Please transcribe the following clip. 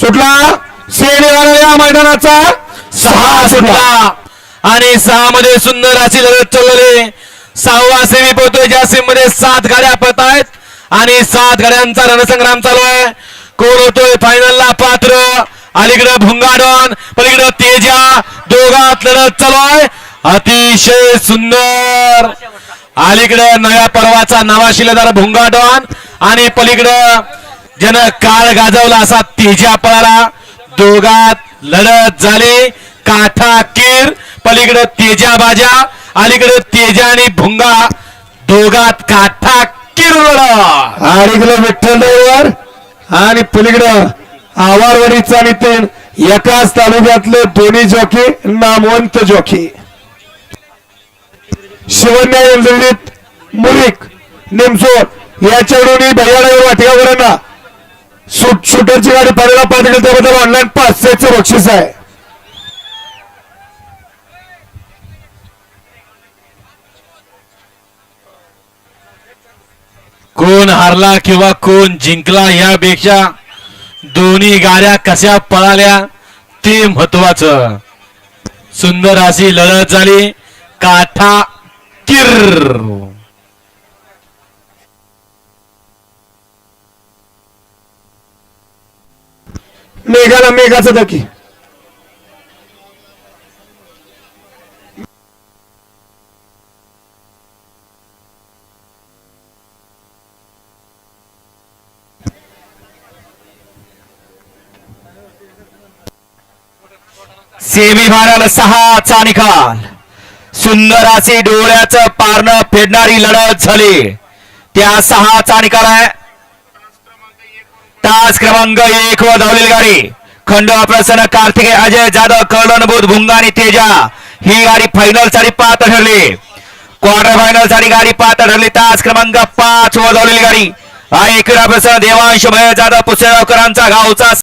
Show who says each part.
Speaker 1: सुटला? सेनेवाला या मैदानाचा?
Speaker 2: सहा सुटला. आणि सहा मध्ये सुंदर अशी लढत चालवली सहावा सेमी पोहतोय. ज्या सेमी मध्ये सात गाड्या पळत आहेत आणि सात गाड्यांचा रणसंग्राम चालू आहे. कोण होतोय? फायनलला पात्र. अलीकडं भुंगाडन पलीकडं तेजा. दोघात लढत चालू आहे. अतिशय सुंदर. अलीकडं नव्या पर्वाचा नवा शिलेदार भुंगाडन आणि पलीकडं ज्यानं काळ गाजवला असा तेजा पळाला. दोघात लढत झाली. काठा कीर पलीकडे तेजा बाजा अलीकडे तेजा आणि भुंगा. दोघात काठा कीर
Speaker 1: आणि इकडं विठ्ठल ड्रायव्हर आणि पलीकडं आवारवाडीचा नितीन एकाच तालुक्यातले दोन्ही जॉकी नामवंत जॉकी. शिवन्या मुलिक निमसोर याच्याकडून भैया ड्रायव्हर वाटिकावरांना शूटरची गाडी पाहिला पाहिजे त्याबद्दल ऑनलाईन पाचशेचं बक्षीस आहे.
Speaker 2: कोण हारला किंवा कोण जिंकला यापेक्षा दोन्ही गाड्या कशा पळाल्या ते महत्वाचं. सुंदर अशी लढत झाली काठा किर
Speaker 1: मेघाला मेघाचं दकी
Speaker 2: सेमी फायनल सहाचा निकाल सुंदर अशी डोळ्याचं पारणं फेडणारी लढत झाली. त्या सहाचा निकाल आहे तास क्रमांक एक व धावलेली गाडी. खंडोबा प्रसन्न कार्तिके अजय जाधव कर्णभूत भुंगा आणि तेजा. ही गाडी फायनलसाठी पात्र ठरली. क्वार्टर फायनलसाठी गाडी पात्र ठरली. तास क्रमांक पाच व धावलेली गाडी. आणि एकविरा प्रसन्न देवांश भय जाधव पुसेगावकरांचा गावचा